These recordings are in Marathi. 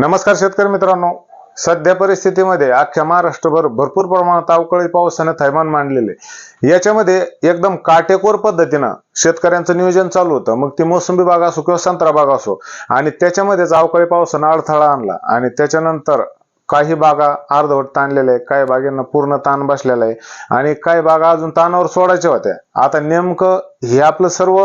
नमस्कार शेतकरी मित्रांनो. सध्या परिस्थितीमध्ये अख्ख्या महाराष्ट्रभर भरपूर प्रमाणात अवकाळी पावसाने थैमान मांडलेले याच्यामध्ये एकदम काटेकोर पद्धतीनं शेतकऱ्यांचं नियोजन चालू होतं. मग ती मोसंबी बाग असो किंवा संत्रा बाग असो आणि त्याच्यामध्येच अवकाळी पावसानं अडथळा आणला. आणि त्याच्यानंतर काही बागा अर्धवट ताणलेल्या आहे काही बागेंना पूर्ण ताण बसलेला आहे आणि काही बागा अजून ताणावर सोडायच्या होत्या. आता नेमकं हे आपलं सर्व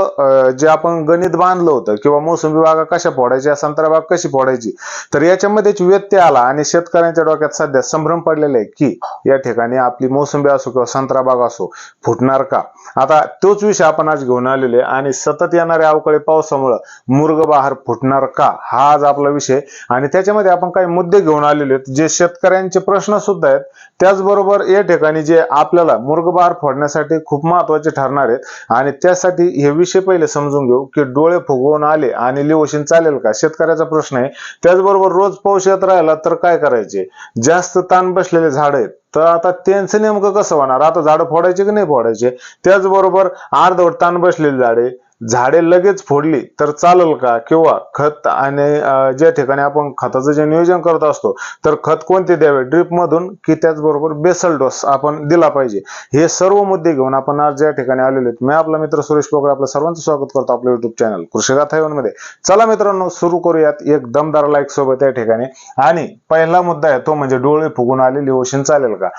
जे आपण गणित बांधलं होतं किंवा मोसंबी बागा कशा फोडायच्या संत्रा बाग कशी फोडायची तर याच्यामध्येच व्यत्यय आला आणि शेतकऱ्यांच्या डोक्यात सध्या संभ्रम पडलेला आहे की या ठिकाणी आपली मोसंबी असो किंवा संत्रा बाग असो फुटणार का? आता तोच विषय आपण आज घेऊन आलेले आहे आणि सतत येणाऱ्या अवकाळी पावसामुळं मुर्ग बहार फुटणार का? हा आज आपला विषय आणि त्याच्यामध्ये आपण काही मुद्दे घेऊन आलेले आहेत. जे शेतकऱ्यांचे प्रश्न सुद्धा आहेत. त्याचबरोबर या ठिकाणी जे आपल्याला मुर्ग बहार फोडण्यासाठी खूप महत्त्वाचे ठरणार आहेत. आणि त्यासाठी हे विषय पहिले समजून घेऊ की डोळे फुगवून आले आणि लिओशिन चालेल का? शेतकऱ्याचा प्रश्न आहे. त्याचबरोबर रोज पाऊस येत राहिला तर काय करायचे? जास्त ताण बसलेले झाड आहेत. तर आता त्यांचं नेमकं कसं होणार? आता झाडं फोडायचे की नाही फोडायचे? त्याचबरोबर अर्धवट ताण बसलेली झाडे झाडे लगेच फोडली तर चालेल का? किंवा खत आणि ज्या ठिकाणी आपण खताचं जे नियोजन करत असतो तर खत कोणते द्यावे? ड्रीप मधून की त्याचबरोबर बेसल डोस आपण दिला पाहिजे? हे सर्व मुद्दे घेऊन आपण आज ज्या ठिकाणी आलेले आहेत मी आपला मित्र सुरेश पोकळे आपलं सर्वांचं स्वागत करतो आपल्या युट्यूब चॅनल कृषी मध्ये. चला मित्रांनो सुरू करूयात एक दमदार लाईक सोबत या ठिकाणी. आणि पहिला मुद्दा आहे तो म्हणजे डोळे फुगून आलेली ओशन चालेल का?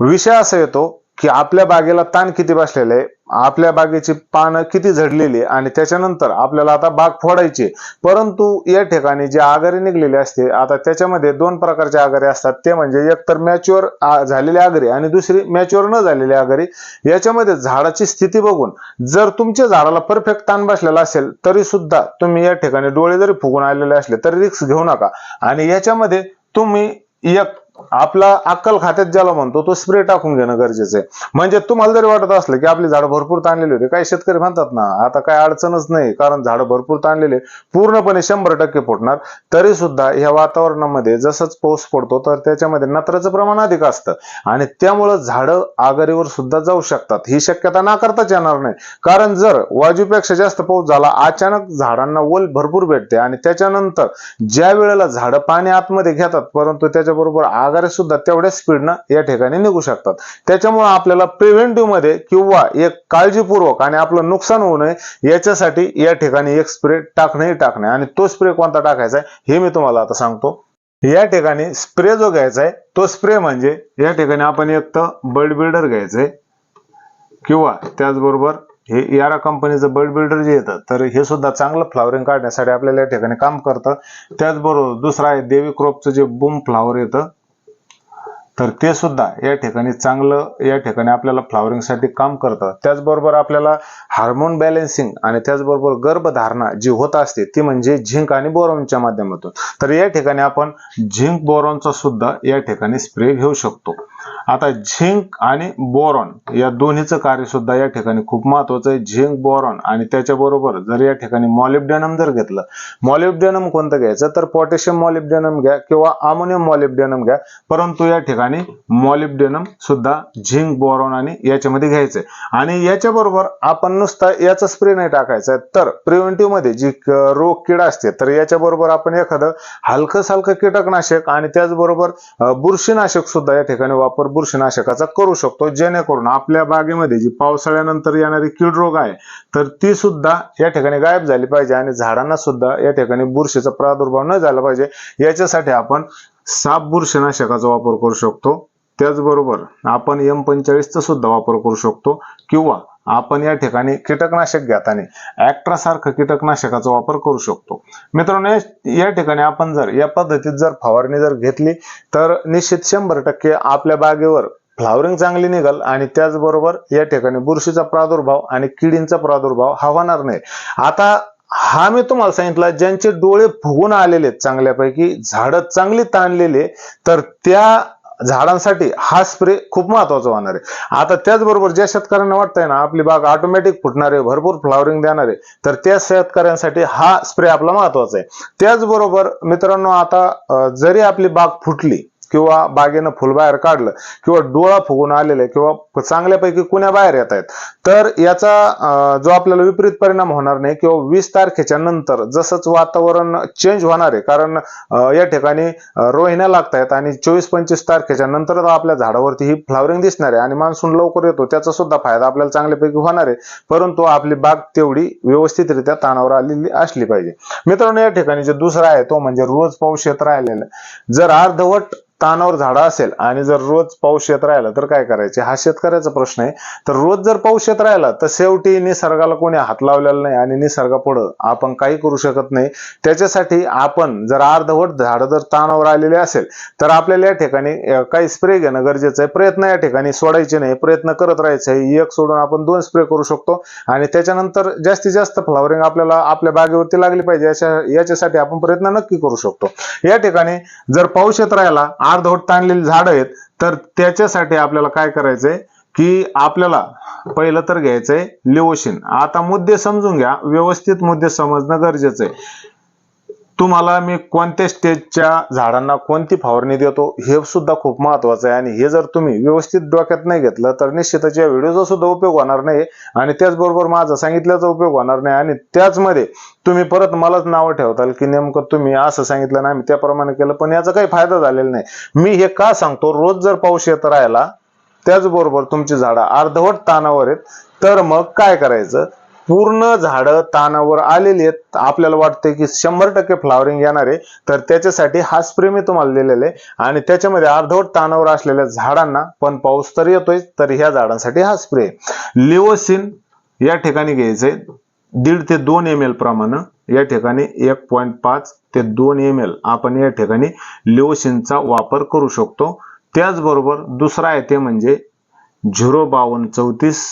विषय असा येतो की आपल्या बागेला ताण किती बसलेला आहे? आपल्या बागेची पानं किती झडलेली आहे? आणि त्याच्यानंतर आपल्याला आता बाग फोडायची परंतु या ठिकाणी जे आगारे निघलेले असते आता त्याच्यामध्ये दोन प्रकारचे आगारे असतात. ते म्हणजे एक तर मॅच्युअर झालेले आगरी आणि दुसरी मॅच्युअर न झालेली आगरी याच्यामध्ये झाडाची स्थिती बघून जर तुमच्या झाडाला परफेक्ट ताण बसलेला असेल तरी सुद्धा तुम्ही या ठिकाणी डोळे जरी फुगून आलेले असले तरी रिस्क घेऊ नका. आणि याच्यामध्ये तुम्ही एक आपला अक्कल खात्यात ज्याला म्हणतो तो स्प्रे टाकून घेणं गरजेचं आहे. म्हणजे तुम्हाला जरी वाटत असलं की आपली झाडं भरपूर ताणलेली होती काही शेतकरी म्हणतात ना आता काय अडचणच नाही कारण झाडं भरपूर ताणलेले पूर्णपणे शंभर टक्के फुटणार. तरी सुद्धा ह्या वातावरणामध्ये जसंच पाऊस पडतो तर त्याच्यामध्ये नत्राचं प्रमाण अधिक असतं. आणि त्यामुळं झाडं आघाडीवर सुद्धा जाऊ शकतात. ही शक्यता नाकारताच येणार नाही. कारण जर वाजूपेक्षा जास्त पाऊस झाला अचानक झाडांना ओल भरपूर भेटते. आणि त्याच्यानंतर ज्या वेळेला झाडं पाणी आतमध्ये घेतात परंतु त्याच्याबरोबर आग आगारे सुद्धा तेवढ्या स्पीडनं या ठिकाणी निघू शकतात. त्याच्यामुळे आपल्याला प्रिव्हेंटिव्हमध्ये किंवा एक काळजीपूर्वक आणि आपलं नुकसान होऊ नये याच्यासाठी या ठिकाणी एक स्प्रे टाकणंही टाकणे आणि तो स्प्रे कोणता टाकायचा आहे हे मी तुम्हाला आता सांगतो. या ठिकाणी स्प्रे जो घ्यायचा आहे तो स्प्रे म्हणजे या ठिकाणी आपण एक तर बर्ड बिल्डर घ्यायचंय. किंवा त्याचबरोबर हे यारा कंपनीचं बर्ड बिल्डर जे येतं तर हे सुद्धा चांगलं फ्लॉवरिंग काढण्यासाठी आपल्याला या ठिकाणी काम करतं. त्याचबरोबर दुसरं आहे देवी क्रॉपचं जे बूम फ्लॉवर येतं तर ते सुद्धा या ठिकाणी चांगलं या ठिकाणी आपल्याला फ्लॉवरिंगसाठी काम करतं. त्याचबरोबर आपल्याला हार्मोन बॅलेन्सिंग आणि त्याचबरोबर गर्भधारणा जी होत असते ती म्हणजे झिंक आणि बोरॉनच्या माध्यमातून. तर या ठिकाणी आपण झिंक बोरॉनचा सुद्धा या ठिकाणी स्प्रे घेऊ शकतो. आता झिंक आणि बोरॉन या दोन्हीचं कार्य सुद्धा या ठिकाणी खूप महत्वाचं आहे. झिंक बोरॉन आणि त्याच्याबरोबर जर या ठिकाणी मॉलिब्डेनम जर घेतलं मॉलिब्डेनम कोणतं घ्यायचं? तर पोटॅशियम मॉलिब्डेनम घ्या किंवा अमोनियम मॉलिब्डेनम घ्या. परंतु या ठिकाणी मॉलिब्डेनम सुद्धा झिंक बोरॉन आणि याच्यामध्ये घ्यायचंय आणि याच्याबरोबर आपण नुसता याचा स्प्रे नाही टाकायचा. तर प्रिव्हेंटिव्हमध्ये जी रोग किडा असते तर याच्याबरोबर आपण एखादं हलकं सालकं कीटकनाशक आणि त्याचबरोबर बुरशीनाशक सुद्धा या ठिकाणी वापर बुरशीनाशकाचा करू शकतो. जेणेकरून आपल्या बागेमध्ये जी पावसाळ्यानंतर येणारी कीड रोग आहे तर ती सुद्धा या ठिकाणी गायब झाली पाहिजे आणि झाडांना सुद्धा या ठिकाणी बुरशीचा प्रादुर्भाव न झाला पाहिजे. याच्यासाठी आपण साप बुरशीनाशकाचा वापर करू शकतो. त्याचबरोबर आपण एम पंचेचाळीसचा सुद्धा वापर करू शकतो. किंवा आपण या ठिकाणी कीटकनाशक घेताना ऍक्ट्रा सारखं कीटकनाशकाचा वापर करू शकतो. मित्रांनो या- ठिकाणी आपण जर या पद्धतीत जर फवारणी जर घेतली तर निश्चित शंभर टक्के आपल्या बागेवर फ्लावरिंग चांगली निघल आणि त्याचबरोबर या ठिकाणी बुरशीचा प्रादुर्भाव आणि किडींचा प्रादुर्भाव हा होणार नाही. आता हा मी तुम्हाला सांगितला ज्यांचे डोळे फुगून आलेले आहेत चांगल्यापैकी झाडं चांगली ताणलेले तर त्या झाडांसाठी हा स्प्रे खूप महत्त्वाचा होणार आहे. आता त्याचबरोबर ज्या शेतकऱ्यांना वाटतंय ना आपली बाग ऑटोमॅटिक फुटणार आहे भरपूर फ्लॉवरिंग देणार आहे तर त्या शेतकऱ्यांसाठी हा स्प्रे आपला महत्त्वाचा आहे. त्याचबरोबर मित्रांनो आता जरी आपली बाग फुटली किंवा बागेनं फुल बाहेर काढलं किंवा डोळा फुगून आलेले किंवा चांगल्यापैकी कुण्या बाहेर येत आहेत तर याचा जो आपल्याला विपरीत परिणाम होणार नाही किंवा वीस तारखेच्या नंतर जसंच वातावरण चेंज होणार आहे कारण या ठिकाणी रोहिण्या लागत आहेत आणि चोवीस पंचवीस तारखेच्या नंतर आपल्या झाडावरती ही फ्लावरिंग दिसणार आहे आणि मान्सून लवकर येतो त्याचा सुद्धा फायदा आपल्याला चांगल्यापैकी होणार आहे परंतु आपली बाग तेवढी व्यवस्थितरित्या ताणावर आलेली असली पाहिजे. मित्रांनो या ठिकाणी जे दुसरा आहे तो म्हणजे रोज पाऊस येत राहिलेला जर अर्धवट तानावर झाडं असेल आणि जर रोज पाऊस येत राहिला तर काय करायचे? हा शेतकऱ्याचा प्रश्न आहे. तर रोज जर पाऊस येत राहिला तर शेवटी निसर्गाला कोणी हात लावलेला नाही आणि निसर्गापुढं आपण काही करू शकत नाही. त्याच्यासाठी आपण जर अर्धवट झाडं जर तानावर आलेले असेल तर आपल्याला या ठिकाणी काही स्प्रे घेणं गरजेचं आहे. प्रयत्न या ठिकाणी सोडायचे नाही. प्रयत्न करत राहायचे आहे. एक सोडून आपण दोन स्प्रे करू शकतो. आणि त्याच्यानंतर जास्तीत जास्त फ्लॉवरिंग आपल्याला आपल्या बागेवरती लागली पाहिजे. याच्या याच्यासाठी आपण प्रयत्न नक्की करू शकतो. या ठिकाणी जर पाऊस येत राहिला अर्धवट ताणलेली झाडं आहेत तर त्याच्यासाठी आपल्याला काय करायचंय की आपल्याला पहिलं तर घ्यायचंय लिओशिन आता मुद्दे समजून घ्या व्यवस्थित मुद्दे समजणं गरजेचं आहे. तुम्हाला मी कोणत्या स्टेजच्या झाडांना कोणती फवारणी देतो हे सुद्धा खूप महत्वाचं आहे. आणि हे जर तुम्ही व्यवस्थित डोक्यात नाही घेतलं तर निश्चितच या व्हिडिओचा सुद्धा उपयोग होणार नाही. आणि त्याचबरोबर माझा सांगितल्याचा उपयोग होणार नाही. आणि त्याचमध्ये तुम्ही परत मलाच नावं ठेवताल की नेमकं तुम्ही असं सांगितलं नाही आम्ही त्याप्रमाणे केलं पण याचा काही फायदा झालेला नाही. मी हे का सांगतो? रोज जर पाऊस येत राहिला त्याचबरोबर तुमची झाडं अर्धवट तानावर आहेत तर मग काय करायचं? पूर्ण झाडं तानावर आलेली आहेत. आपल्याला वाटते की शंभर टक्के फ्लावरिंग येणार आहे. तर त्याच्यासाठी हा स्प्रे मी तुम्हाला दिलेला आहे. आणि त्याच्यामध्ये अर्धवट तानावर असलेल्या झाडांना पण पाऊस तर येतोय तर ह्या झाडांसाठी हा स्प्रे लिओसिन या ठिकाणी घ्यायचंय. दीड ते दोन एम एल प्रमाणे या ठिकाणी एक पॉईंट पाच ते दोन एम एल आपण या ठिकाणी लिओसिनचा वापर करू शकतो. त्याचबरोबर दुसरा आहे ते म्हणजे झिरो बावन्न चौतीस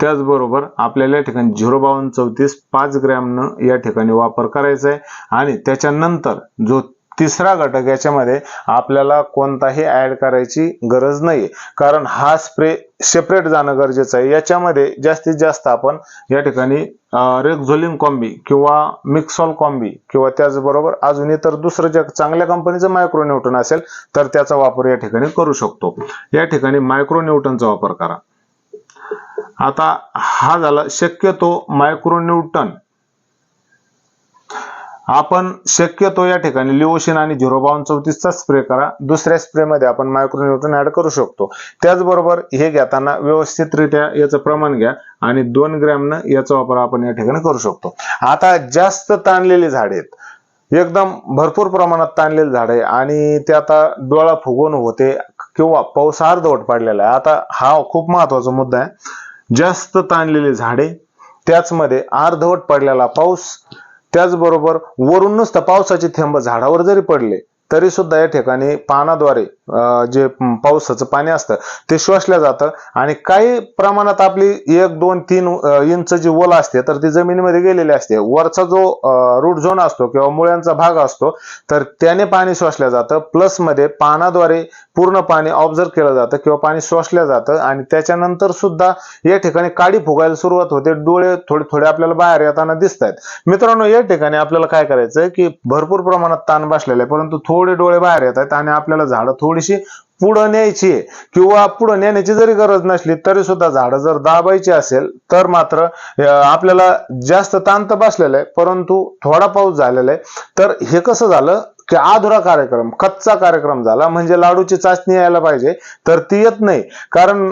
त्याचबरोबर आपल्याला या ठिकाणी झिरो बावन्न चौतीस पाच ग्रॅमनं या ठिकाणी वापर करायचा आहे. आणि त्याच्यानंतर जो तिसरा घटक याच्यामध्ये आपल्याला कोणताही ऍड करायची गरज नाही कारण हा स्प्रे सेपरेट जाणं गरजेचं आहे. याच्यामध्ये जास्तीत जास्त आपण या ठिकाणी रेक्झोलिन कॉम्बी किंवा मिक्सॉल कॉम्बी किंवा त्याचबरोबर अजून इतर दुसरं ज्या चांगल्या कंपनीचं मायक्रोन्यूटन असेल तर त्याचा वापर या ठिकाणी करू शकतो. या ठिकाणी मायक्रोन्यूटनचा वापर करा. आता हा झाला शक्यतो मायक्रोन्यूटन आपण शक्यतो या ठिकाणी लिओशिन आणि झिरो बावन चौतीसचा स्प्रे करा. दुसऱ्या स्प्रेमध्ये आपण मायक्रोन्यूटन ऍड करू शकतो. त्याचबरोबर हे घेताना व्यवस्थितरित्या याचं प्रमाण घ्या आणि दोन ग्रॅमनं याचा वापर आपण या ठिकाणी करू शकतो. आता जास्त ताणलेली झाडे आहेत. एकदम भरपूर प्रमाणात ताणलेली झाड आहे आणि ते आता डोळा फुगवून होते किंवा पाऊस अर्धवट पडलेला आहे. आता हा खूप महत्त्वाचा मुद्दा आहे. जास्त ताणलेले झाडे त्याचमध्ये अर्धवट पडलेला पाऊस त्याचबरोबर वरून नुसतं पावसाचे थेंब झाडावर जरी पडले तरी सुद्धा या ठिकाणी पानाद्वारे जे पावसाचं पाणी असतं ते शोषलं जातं आणि काही प्रमाणात आपली एक दोन तीन इंच जी ओला असते तर ती जमिनीमध्ये गेलेली असते. वरचा जो रूट झोन असतो किंवा मुळ्यांचा भाग असतो तर त्याने पाणी शोषलं जातं. प्लसमध्ये पानाद्वारे पूर्ण पाणी ऑब्झर्व केलं जातं किंवा पाणी शोषलं जातं आणि त्याच्यानंतर सुद्धा या ठिकाणी काडी फुगायला सुरुवात होते. डोळे थोडे थोडे आपल्याला बाहेर येताना दिसत आहेत मित्रांनो या ठिकाणी आपल्याला काय करायचं की भरपूर प्रमाणात ताण बसलेला आहे परंतु थोडे डोळे बाहेर येत आहेत आणि आपल्याला झाडं थोडी थोडीशी पुढं न्यायची किंवा पुढं नेण्याची जरी गरज नसली तरी सुद्धा झाडं जर दाबायची असेल तर मात्र आपल्याला जास्त तांत बसलेलं आहे. परंतु थोडा पाऊस झालेला आहे. तर हे कसं झालं? की अधुरा कार्यक्रम कच्चा कार्यक्रम झाला. म्हणजे लाडूची चाचणी यायला पाहिजे. तर ती येत नाही. कारण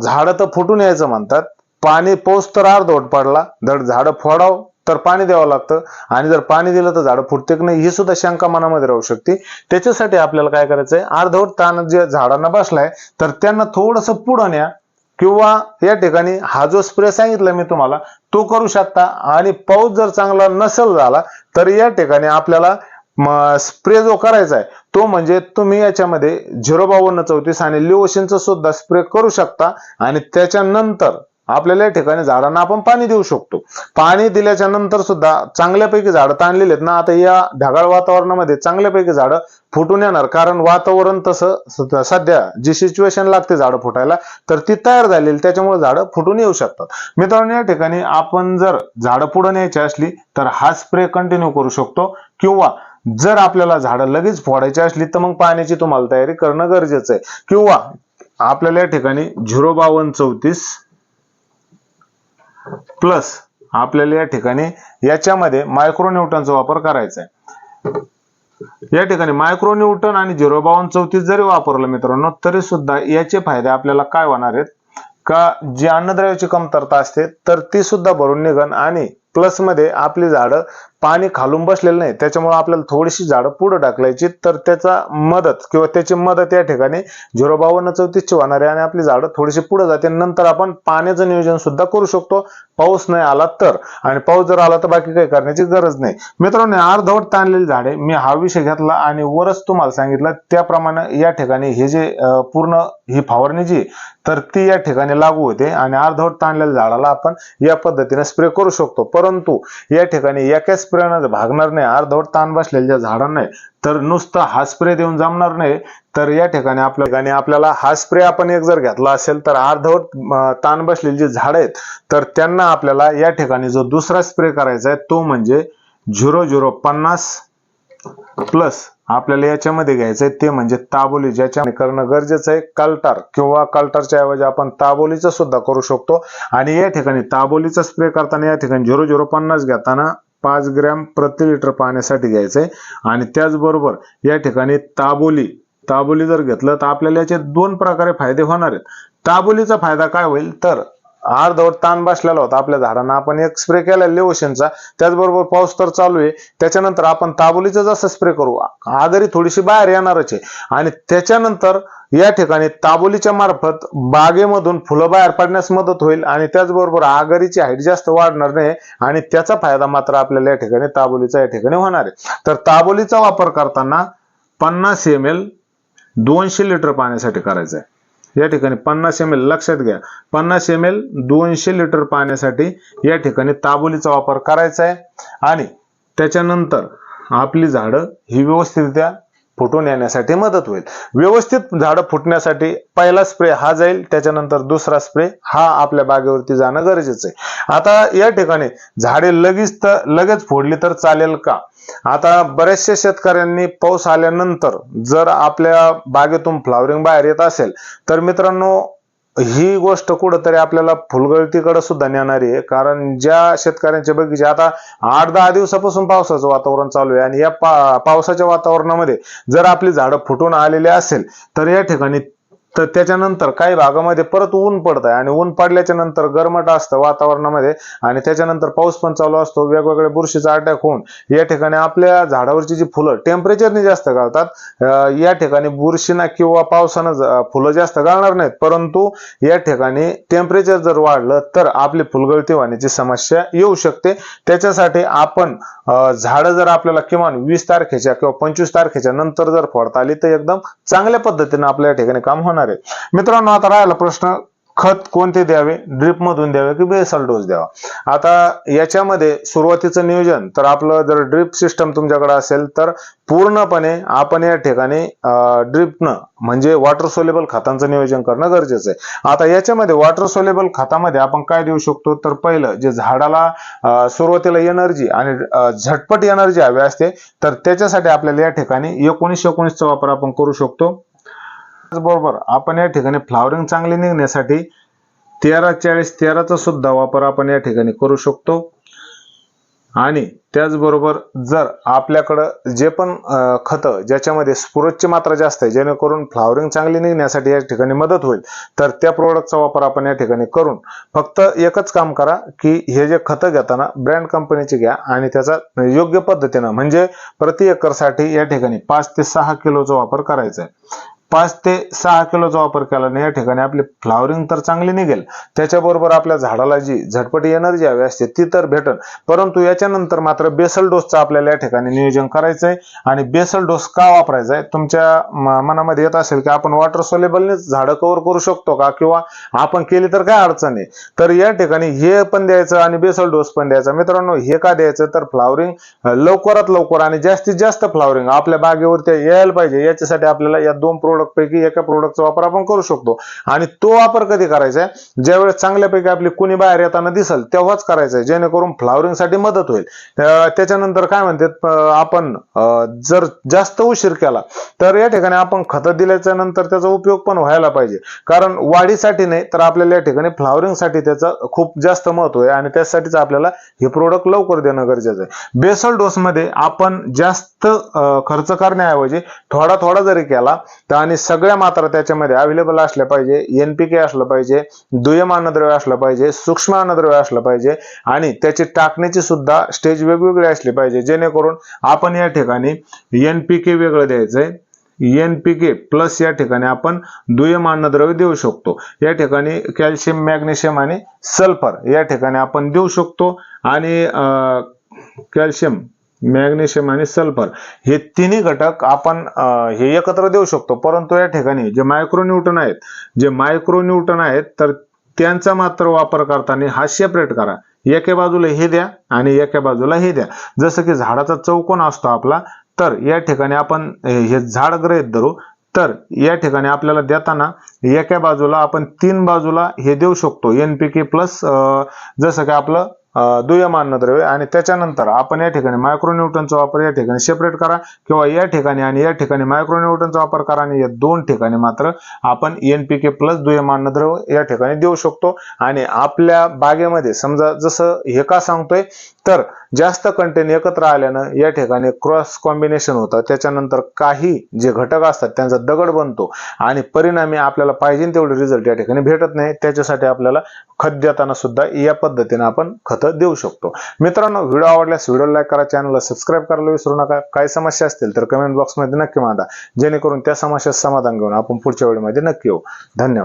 झाडं तर फुटून यायचं म्हणतात. पाणी पाऊस तर अर्धवट पडला. धड झाडं फोडाव. तर पाणी द्यावं लागतं. आणि जर पाणी दिलं तर झाडं फुटते की नाही ही सुद्धा शंका मनामध्ये राहू शकते. त्याच्यासाठी आपल्याला काय करायचंय? अर्धवट ताण जे झाडांना बसलाय तर त्यांना थोडस पुढं न्या. किंवा या ठिकाणी हा जो स्प्रे सांगितला मी तुम्हाला तो करू शकता. आणि पाऊस जर चांगला नसेल झाला तर या ठिकाणी आपल्याला स्प्रे जो करायचा आहे तो म्हणजे तुम्ही याच्यामध्ये झिरो बावन्न चौतीस आणि लिओशिनचा सुद्धा स्प्रे करू शकता. आणि त्याच्यानंतर आपल्याला या ठिकाणी झाडांना आपण पाणी देऊ शकतो. पाणी दिल्याच्या नंतर सुद्धा चांगल्यापैकी झाडं ताणलेली आहेत ना. आता या ढगाळ वातावरणामध्ये चांगल्यापैकी झाडं फुटून येणार. कारण वातावरण तसं सध्या जी सिच्युएशन लागते झाडं फुटायला तर ती तयार झालेली त्याच्यामुळे झाडं फुटून येऊ शकतात. मित्रांनो या ठिकाणी आपण जर झाडं पुढे न्यायची असली तर हा स्प्रे कंटिन्यू करू शकतो. किंवा जर आपल्याला झाडं लगेच फोडायची असली तर मग पाण्याची तुम्हाला तयारी करणं गरजेचं आहे. किंवा आपल्याला या ठिकाणी झिरो बावन्न चौतीस प्लस आपल्याला या ठिकाणी याच्यामध्ये मायक्रोन्यूटनचा वापर करायचा आहे. या ठिकाणी मायक्रोन्यूटन आणि झिरो बावन चौतीस जरी वापरलं मित्रांनो तरी सुद्धा याचे फायदे आपल्याला काय होणार आहेत? का जी अन्नद्रव्याची कमतरता असते तर ती सुद्धा भरून निघन आणि प्लसमध्ये आपली झाडं पाणी खालून बसलेलं नाही. त्याच्यामुळे आपल्याला थोडीशी झाडं पुढं टाकलायची तर त्याचा मदत किंवा त्याची मदत या ठिकाणी झिरो बावन्न चौतीसची होणार आहे आणि आपली झाडं थोडीशी पुढे जाते नंतर आपण पाण्याचं नियोजन सुद्धा करू शकतो. पाऊस नाही आला तर. आणि पाऊस जर आला तर बाकी काही करण्याची गरज नाही. मित्रांनो अर्धवट ताणलेली झाडे मी हा विषय घेतला आणि वरच तुम्हाला सांगितलं. त्याप्रमाणे या ठिकाणी हे जे पूर्ण ही फवारणी जी तर ती या ठिकाणी लागू होते आणि अर्धवट ताणलेल्या झाडाला आपण या पद्धतीने स्प्रे करू शकतो. परंतु या ठिकाणी एकाच स्प्रेनं भागणार नाही. अर्धवट ताण बसलेल्या ज्या झाडांना तर नुसतं हा स्प्रे देऊन जमणार नाही. तर या ठिकाणी आपल्या ठिकाणी आपल्याला हा स्प्रे आपण एक जर घेतला असेल तर अर्धवट ताण बसलेली जी झाडं आहेत तर त्यांना आपल्याला या ठिकाणी जो दुसरा स्प्रे करायचा आहे तो म्हणजे झिरो झिरो पन्नास प्लस आपल्याला याच्यामध्ये घ्यायचं आहे ते म्हणजे ताबोली ज्याच्या करणं गरजेचं आहे कल्टार किंवा कल्टारच्या ऐवजी आपण ताबोलीचं सुद्धा करू शकतो. आणि या ठिकाणी ताबोलीचा स्प्रे करताना या ठिकाणी झिरो झिरो पन्नास घेताना पाच ग्रॅम प्रति लिटर पाण्यासाठी घ्यायचंय. आणि त्याचबरोबर या ठिकाणी ताबोली ताबोली जर घेतलं तर आपल्याला याचे दोन प्रकारे फायदे होणार आहेत. ताबोलीचा फायदा काय होईल? तर अर्धवट ताण बसलेला होता आपल्या झाडांना. आपण एक स्प्रे केला लिओशनचा त्याचबरोबर पाऊस तर चालू आहे. त्याच्यानंतर आपण ताबोलीचा जसं स्प्रे करू आगरी थोडीशी बाहेर येणारच आहे. आणि त्याच्यानंतर या ठिकाणी ताबोलीच्या मार्फत बागेमधून फुलं बाहेर पडण्यास मदत होईल आणि त्याचबरोबर आगरीची हाईट जास्त वाढणार नाही आणि त्याचा फायदा मात्र आपल्याला या ठिकाणी ताबोलीचा या ठिकाणी होणार आहे. तर ताबोलीचा वापर करताना पन्नास एम एल दोनशे लिटर पाण्यासाठी करायचा आहे या ठिकाणी पन्नास एम एल लक्षात घ्या. पन्नास एम एल दोनशे लिटर पाण्यासाठी या ठिकाणी ताबोलीचा वापर करायचा आहे. आणि त्याच्यानंतर आपली झाडं ही व्यवस्थितरित्या फुटून येण्यासाठी मदत होईल. व्यवस्थित झाडं फुटण्यासाठी पहिला स्प्रे हा जाईल त्याच्यानंतर दुसरा स्प्रे हा आपल्या बागेवरती जाणं गरजेचं आहे. आता या ठिकाणी झाडे लगेच तर लगेच फोडली तर चालेल का? आता बऱ्याचशा शेतकऱ्यांनी पाऊस आल्यानंतर जर आपल्या बागेतून फ्लावरिंग बाहेर येत असेल तर मित्रांनो ही गोष्ट कुठंतरी आपल्याला फुलगळतीकडे सुद्धा नेणारी आहे. कारण ज्या शेतकऱ्यांचे बगीचे आता आठ दहा दिवसापासून पावसाचं वातावरण चालू आहे. आणि या पा पावसाच्या वातावरणामध्ये जर आपली झाडं फुटून आलेली असेल तर या ठिकाणी तर त्याच्यानंतर काही भागामध्ये परत ऊन पडत आहे आणि ऊन पडल्याच्या नंतर गरमट असतं वातावरणामध्ये आणि त्याच्यानंतर पाऊस पण चालू असतो. वेगवेगळ्या बुरशीचा अटॅक होऊन या ठिकाणी आपल्या झाडावरची जी फुलं टेम्परेचरने जास्त गाळतात. या ठिकाणी बुरशीना किंवा पावसानं फुलं जास्त गाळणार नाहीत. परंतु या ठिकाणी टेम्परेचर जर वाढलं तर आपली फुलगळती होण्याची समस्या येऊ शकते. त्याच्यासाठी आपण झाडं जर आपल्याला किमान वीस तारखेच्या किंवा पंचवीस तारखेच्या नंतर जर फोडता आली तर एकदम चांगल्या पद्धतीने आपल्या ठिकाणी काम होणार आहे मित्रांनो आता राहिला प्रश्न खत कोणते द्यावे? ड्रिप मधून द्यावे की बेसल डोस द्यावा? आता याच्यामध्ये सुरुवातीचं नियोजन तर आपलं जर ड्रिप सिस्टम तुमच्याकडे असेल तर पूर्णपणे आपण या ठिकाणी ड्रिपनं म्हणजे वॉटर सोलेबल खतांचं नियोजन करणं गरजेचं आहे. आता याच्यामध्ये वॉटर सोलेबल खतामध्ये आपण काय देऊ शकतो? तर पहिलं जे झाडाला सुरुवातीला एनर्जी आणि झटपट एनर्जी हवी असते तर त्याच्यासाठी आपल्याला या ठिकाणी एकोणीस एकोणीसचा वापर आपण करू शकतो. त्याचबरोबर आपण या ठिकाणी फ्लावरिंग चांगली निघण्यासाठी तेरा चाळीस तेराचा सुद्धा वापर आपण या ठिकाणी करू शकतो. आणि त्याचबरोबर जर आपल्याकडं जे पण खतं ज्याच्यामध्ये स्फुरदची मात्रा जास्त आहे जेणेकरून फ्लावरिंग चांगली निघण्यासाठी या ठिकाणी मदत होईल तर त्या प्रोडक्टचा वापर आपण या ठिकाणी करून फक्त एकच काम करा की हे जे खतं घेताना ब्रँड कंपनीचे घ्या आणि त्याचा योग्य पद्धतीनं म्हणजे प्रति एकरसाठी या ठिकाणी पाच ते सहा किलोचा वापर करायचा आहे. पाच ते सहा किलोचा वापर केल्याने या ठिकाणी आपली फ्लावरिंग तर चांगली निघेल. त्याच्याबरोबर आपल्या झाडाला जी झटपटी एनर्जी हवी असते ती तर भेटल परंतु याच्यानंतर मात्र बेसल डोसचं आपल्याला या ठिकाणी नियोजन करायचं आहे आणि बेसल डोस का वापरायचा आहे? तुमच्या मनामध्ये येत असेल की आपण वॉटर सोलेबलनेच झाडं कव्हर करू शकतो का? किंवा आपण केली तर काय अडचण आहे? तर या ठिकाणी हे पण द्यायचं आणि बेसल डोस पण द्यायचा. मित्रांनो हे का द्यायचं? तर फ्लावरिंग लवकरात लवकर आणि जास्तीत जास्त फ्लावरिंग आपल्या बागेवरती यायला पाहिजे. याच्यासाठी आपल्याला या दोन प्रोडक्ट प्रोडक्ट पैकी एका प्रोडक्टचा वापर आपण करू शकतो. आणि तो वापर कधी करायचा आहे? ज्यावेळेस चांगल्यापैकी आपली कुणी बाहेर येताना दिसल तेव्हाच करायचं आहे. जेणेकरून फ्लावरिंगसाठी मदत होईल. त्याच्यानंतर काय म्हणतात आपण जर जास्त उशीर केला तर या ठिकाणी आपण खतं दिल्याच्या नंतर त्याचा उपयोग पण व्हायला पाहिजे. कारण वाढीसाठी नाही तर आपल्याला या ठिकाणी फ्लावरिंगसाठी त्याचं खूप जास्त महत्त्व आहे. आणि त्यासाठीच आपल्याला हे प्रोडक्ट लवकर देणं गरजेचं आहे. बेसल डोस मध्ये आपण जास्त खर्च करण्याऐवजी थोडा थोडा जरी केला तर आणि सगळ्या मात्रा त्याच्यामध्ये अवेलेबल असल्या पाहिजे एनपीके असलं पाहिजे दुय्यम अन्नद्रव्य असलं पाहिजे सूक्ष्म अन्नद्रव्य असलं पाहिजे आणि त्याची टाकण्याची सुद्धा स्टेज वेगवेगळी असली पाहिजे जेणेकरून आपण या ठिकाणी एनपीके वेगळं द्यायचंय. एनपीके प्लस या ठिकाणी आपण दुय्यम अन्नद्रव्य देऊ शकतो. या ठिकाणी कॅल्शियम मॅग्नेशियम आणि सल्फर या ठिकाणी आपण देऊ शकतो. आणि कॅल्शियम मॅग्नेशियम आणि सल्फर हे तिन्ही घटक आपण हे एकत्र देऊ शकतो. परंतु या ठिकाणी जे मायक्रोन्यूटन आहेत जे मायक्रोन्यूटन आहेत तर त्यांचा मात्र वापर करताना हा सेपरेट करा. एका बाजूला हे द्या आणि एका बाजूला हे द्या. जसं की झाडाचा चौकोन असतो आपला तर या ठिकाणी आपण हे झाड ग्रहित धरू. तर या ठिकाणी आपल्याला देताना एका बाजूला आपण तीन बाजूला हे देऊ शकतो. एनपीके प्लस जसं की आपलं दुय्यम अन्नद्रव्य आणि त्याच्यानंतर आपण या ठिकाणी मायक्रोन्यूटनचा वापर या ठिकाणी सेपरेट करा किंवा या ठिकाणी आणि या ठिकाणी मायक्रोन्यूटनचा वापर करा आणि या दोन ठिकाणी मात्र आपण एनपीके प्लस दुय्यम अन्नद्रव्य या ठिकाणी देऊ शकतो. आणि आपल्या बागेमध्ये समजा जसं हे का सांगतोय तर जास्त कंटेन एकत्र आल्यानं या ठिकाणी क्रॉस कॉम्बिनेशन होतं. त्याच्यानंतर काही जे घटक असतात त्यांचा दगड बनतो आणि परिणामी आपल्याला पाहिजे तेवढे रिझल्ट या ठिकाणी भेटत नाही. त्याच्यासाठी आपल्याला खत देताना सुद्धा या पद्धतीने आपण खतं देऊ शकतो. मित्रांनो व्हिडिओ आवडल्यास व्हिडिओ लाईक करा चॅनलला सबस्क्राईब करायला विसरू नका. काही समस्या असतील तर कमेंट बॉक्समध्ये नक्की मांडा. जेणेकरून त्या समस्या समाधान घेऊन आपण पुढच्या वेळेमध्ये नक्की येऊ. धन्यवाद.